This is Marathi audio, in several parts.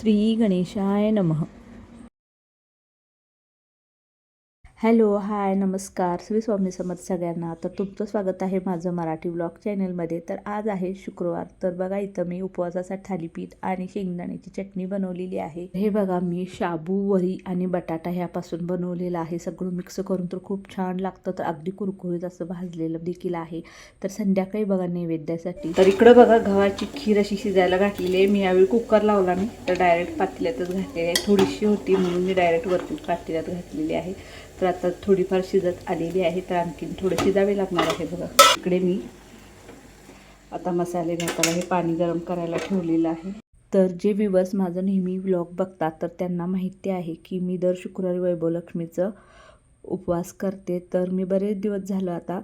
श्री गणेशाय नमः. हॅलो हाय नमस्कार. श्री स्वामी समर्थ सगळ्यांना. तर तुमचं स्वागत आहे माझं मराठी ब्लॉग चॅनलमध्ये. तर आज आहे शुक्रवार. तर बघा इथं मी उपवासासाठी थालीपीठ आणि शेंगदाण्याची चटणी बनवलेली आहे. हे बघा मी शाबू वरी आणि बटाटा ह्यापासून बनवलेलं आहे. सगळं मिक्स करून तर खूप छान लागतं. तर अगदी कुरकुरीत असं भाजलेलं देखील आहे. तर संध्याकाळी बघा नैवेद्यासाठी. तर इकडं बघा गव्हाची खीर अशी शिजायला घातलेली आहे. मी यावेळी कुकर लावला मी तर डायरेक्ट पातेल्यातच घातलेली आहे. थोडीशी होती म्हणून मी डायरेक्ट वरती पातेल्यात घातलेली आहे. तर आता थोडीफार शिजत आलेली आहे तर आणखीन थोडं शिजावे लागणार आहे बघा. इकडे मी आता मसाले घाताला हे पाणी गरम करायला ठेवलेलं आहे. तर जे विवर्स माझं नेहमी व्लॉग बघतात तर त्यांना माहिती आहे की मी दर शुक्रवारी वैभवलक्ष्मीचं उपवास करते. तर मी बरेच दिवस झालं आता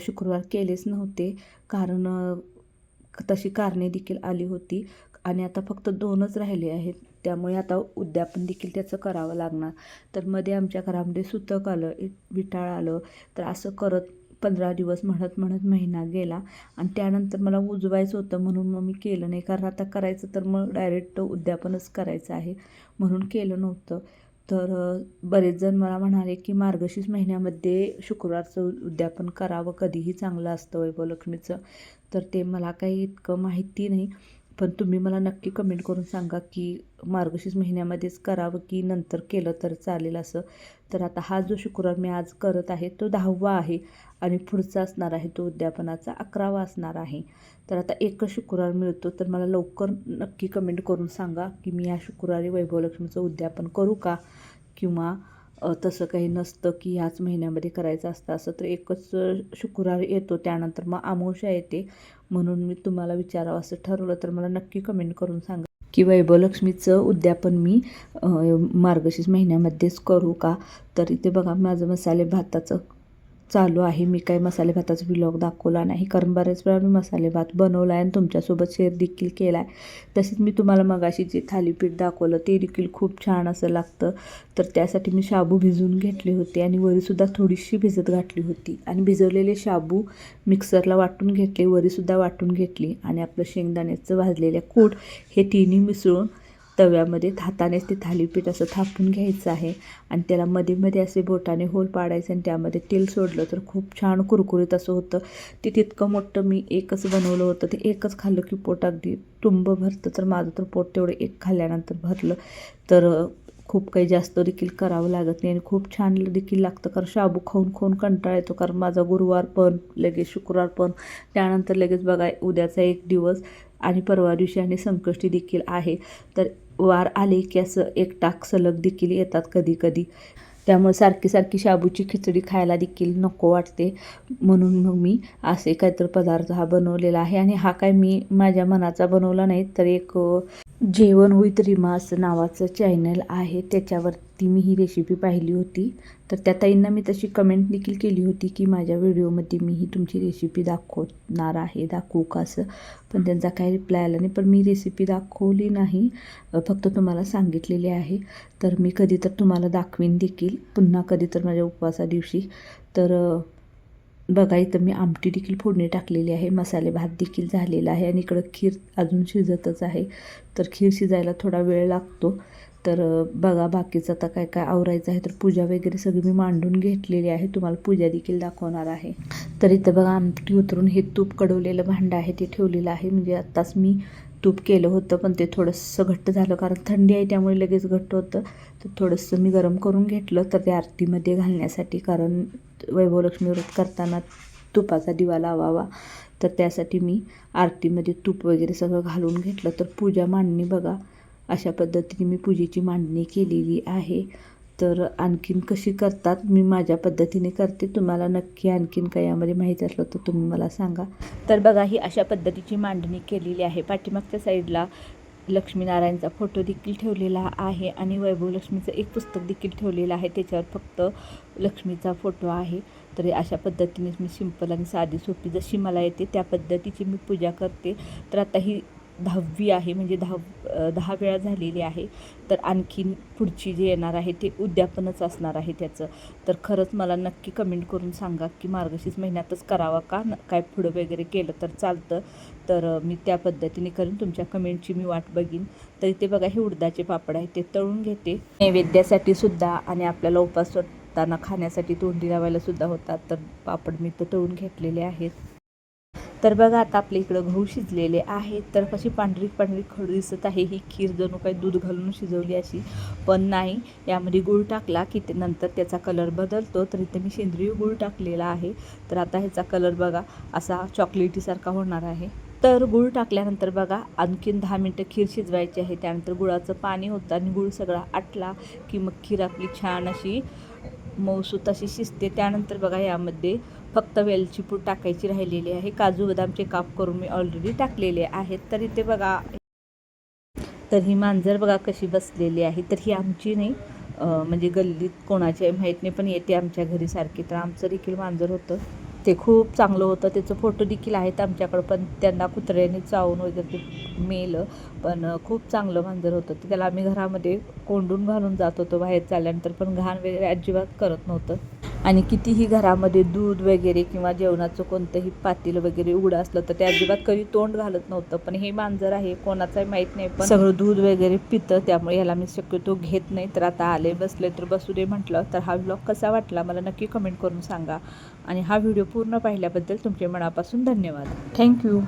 शुक्रवार केलेच नव्हते कारण तशी कारणे देखील आली होती. आणि आता फक्त दोनच राहिले आहेत. त्यामुळे आता उद्यापन देखील त्याचं करावं लागणार. तर मध्ये आमच्या घरामध्ये सुतक आलं विटाळ आलं तर असं करत पंधरा दिवस म्हणत म्हणत महिना गेला. आणि त्यानंतर मला उजवायचं होतं म्हणून मग मी केलं नाही. कारण आता करायचं तर मग डायरेक्ट उद्यापनच करायचं आहे म्हणून केलं नव्हतं. तर बरेच जण मला म्हणाले की मार्गशीर्ष महिन्यामध्ये शुक्रवारचं उद्यापन करावं. कधीही चांगलं असतं वैभवलक्ष्मीचं तर ते मला काही इतकं माहिती नाही. पण तुम्ही मला नक्की कमेंट करून सांगा की मार्गशीर्ष महिन्यामध्येच करावं की नंतर केलं तर चालेल असं. तर आता हा जो शुक्रवार मी आज करत आहे तो दहावा आहे आणि पुढचा असणार आहे तो उद्यापनाचा अकरावा असणार आहे. तर आता एकच शुक्रवार मिळतो तर मला लवकर नक्की कमेंट करून सांगा की मी या शुक्रवारी वैभवलक्ष्मीचं उद्यापन करू का? किंवा तसं काही नसतं की ह्याच महिन्यामध्ये करायचं असतं. असं तर एकच शुक्रवार येतो त्यानंतर मग आमोशा येते. म्हणून मी तुम्हाला विचारावं असं ठरवलं तर मला नक्की कमेंट करून सांगा. की वैभवलक्ष्मीचं उद्यापन मी मार्गशीर्ष महिन्यामध्येच करू का? तर इथे बघा माझं मसाले भाताचं चालू आहे. मी काही मसाले भाताचा व्लॉग दाखवला नाही. कारण बऱ्याच वेळा मी मसाले भात बनवला आहे आणि तुमच्यासोबत शेअर देखील केला आहे तसेच मी तुम्हाला मगाशी जे थालीपीठ दाखवलं ते देखील खूप छान असं लागतं. तर त्यासाठी मी शाबू भिजवून घेतले होते आणि वरीसुद्धा थोडीशी भिजत घातली होती. आणि भिजवलेले शाबू मिक्सरला वाटून घेतले वरीसुद्धा वाटून घेतली आणि आपलं शेंगदाण्याचं भाजलेलं कूट हे तिन्ही मिसळून तव्यामध्ये हातानेच ते थालीपीठ असं थापून घ्यायचं आहे. आणि त्याला मध्ये मध्ये असे बोटाने होल पाडायचं आणि त्यामध्ये तेल सोडलं तर खूप छान कुरकुरीत असं होतं. ते तितकं मोठं मी एकच बनवलं होतं. ते एकच खाल्लं की पोट अगदी तुंब भरतं तर माझं तर पोट तेवढं एक खाल्ल्यानंतर भरलं. तर खूप काही जास्त देखील करावं लागत नाही आणि खूप छान देखील लागतं. कारण शाबू खाऊन खाऊन कंटाळा येतो. कारण माझा गुरुवार पण लगेच शुक्रवार पण त्यानंतर लगेच बघा उद्याचा एक दिवस आणि परवा दिवशी आणि संकष्टी देखील आहे. तर वार आले की असं एक टाक सलग देखील येतात कधी कधी. त्यामुळे सारखी सारखी शाबूची खिचडी खायला देखील नको वाटते. म्हणून मग मी असे काहीतरी पदार्थ हा बनवलेला आहे. आणि हा काय मी माझ्या मनाचा बनवला नाही तर एक जेवण विथ रिमा असं नावाचं चॅनल आहे. त्याच्यावरती मी ही रेसिपी पाहिली होती. तर त्या ताईंना मी तशी कमेंट देखील केली होती की माझ्या व्हिडिओमध्ये मी ही तुमची रेसिपी दाखवणार आहे दाखवू का असं. पण त्यांचा काही रिप्लाय आला नाही. पण मी रेसिपी दाखवली नाही. फक्त तुम्हाला सांगितलेली आहे. तर मी कधी तर तुम्हाला दाखवीन देखील. पुन्हा कधी तर माझ्या उपवासा दिवशी. तर बघा इथं मी आमटी देखील फोडणी टाकलेली आहे. मसाले भात देखील झालेला आहे आणि इकडं खीर अजून शिजतच आहे. तर खीर शिजायला थोडा वेळ लागतो. तर बघा बाकीचं आता काय काय आवरायचं आहे तर पूजा वगैरे सगळी मी मांडून घेतलेली आहे. तुम्हाला पूजा देखील दाखवणार आहे. तर इथं बघा आमटी उतरून हे तूप कडवलेलं भांडं आहे ते ठेवलेलं आहे. म्हणजे आत्ताच मी तूप केलं होतं पण ते थोडंसं घट्ट झालं कारण थंडी आहे त्यामुळे लगेच घट्ट होतं. तर थोडंसं मी गरम करून घेतलं तर ते आरतीमध्ये घालण्यासाठी कारण वैभवलक्ष्मी व्रत करताना तुपाचा दिवा लावावा. तर त्यासाठी मी आरतीमध्ये तूप वगैरे सगळं घालून घेतलं. तर पूजा मांडणी बघा अशा पद्धतीने मी पूजेची मांडणी केलेली आहे. तर आणखीन कशी करतात? मी माझ्या पद्धतीने करते. तुम्हाला नक्की आणखीन काही यामध्ये माहीत असलं तर तुम्ही मला सांगा. तर बघा ही अशा पद्धतीची मांडणी केलेली आहे. पाठीमागच्या साईडला लक्ष्मीनारायणचा फोटो देखील ठेवलेला आहे आणि वैभव लक्ष्मीचं एक पुस्तक देखील ठेवलेलं आहे. त्याच्यावर फक्त लक्ष्मीचा फोटो आहे. तर अशा पद्धतीने मी सिंपल आणि साधी सोपी जशी मला येते त्या पद्धतीची मी पूजा करते. तर आता ही दहावी आहे म्हणजे दहा दहा वेळा झालेली आहे तर आणखीन पुढची जी येणार आहे ते उद्यापनच असणार आहे त्याचं. तर खरंच मला नक्की कमेंट करून सांगा की मार्गशीर्ष महिन्यातच करावा का? न काय पुढं वगैरे केलं तर चालतं. तर मी त्या पद्धतीने करून. तुमच्या कमेंटची मी वाट बघीन. तर इथे बघा हे उडदाचे पापड आहे ते तळून घेते. नैवेद्यासाठी सुद्धा आणि आपल्याला उपास वाटताना खाण्यासाठी तोंडी लावायला सुद्धा होतात. तर पापड मी तर तळून घेतलेले आहेत. तर बघा आता आपल्या इकडं गहू शिजलेले आहेत. तर कशी पांढरी पांढरी खड दिसत आहे. ही खीर जणू काही दूध घालून शिजवली अशी पण नाही. यामध्ये गूळ टाकला की ते नंतर त्याचा कलर बदलतो. तर इथे मी सेंद्रिय गूळ टाकलेला आहे. तर आता ह्याचा कलर बघा असा चॉकलेटीसारखा होणार आहे. तर गूळ टाकल्यानंतर बघा आणखीन दहा मिनटं खीर शिजवायची आहे. त्यानंतर गुळाचं पाणी होतं आणि गूळ सगळा आटला की मग खीर आपली छान अशी मऊसूत अशी शिजते. त्यानंतर बघा यामध्ये फक्त वेलची पूड टाकायची राहिलेली आहे. काजू बदामचे काप करून मी ऑलरेडी टाकलेले आहेत. तर इथे बघा तर ही मांजर बघा कशी बसलेली आहे. तर ही आमची नाही म्हणजे गल्लीत कोणाची आहे माहीत नाही पण येते आमच्या घरी सारखी. तर आमचं देखील मांजर होतं. ते खूप चांगलं होतं. त्याचं फोटो देखील आहेत आमच्याकडं पण त्यांना कुत्र्याने चावून वगैरे ते मेलं. पण खूप चांगलं मांजर होतं. ते त्याला आम्ही घरामध्ये कोंडून घालून जात होतो बाहेर चालल्यानंतर पण घाण वगैरे अजिबात करत नव्हतं. आणि कितीही घरामध्ये दूध वगैरे किंवा जेवणाचं कोणतंही पातेलं वगैरे उघडं असलं तर ते अजिबात कधी तोंड घालत नव्हतं. पण हे मांजर आहे कोणाचंही माहीत नाही. पण सगळं दूध वगैरे पितं त्यामुळे ह्याला मी शक्यतो घेत नाही. तर आता आले बसले तर बसू दे म्हटलं तर हा ब्लॉग कसा वाटला मला नक्की कमेंट करून सांगा. आणि हा व्हिडिओ पूर्ण पाहिल्याबद्दल तुमचे मनापासून धन्यवाद. थँक्यू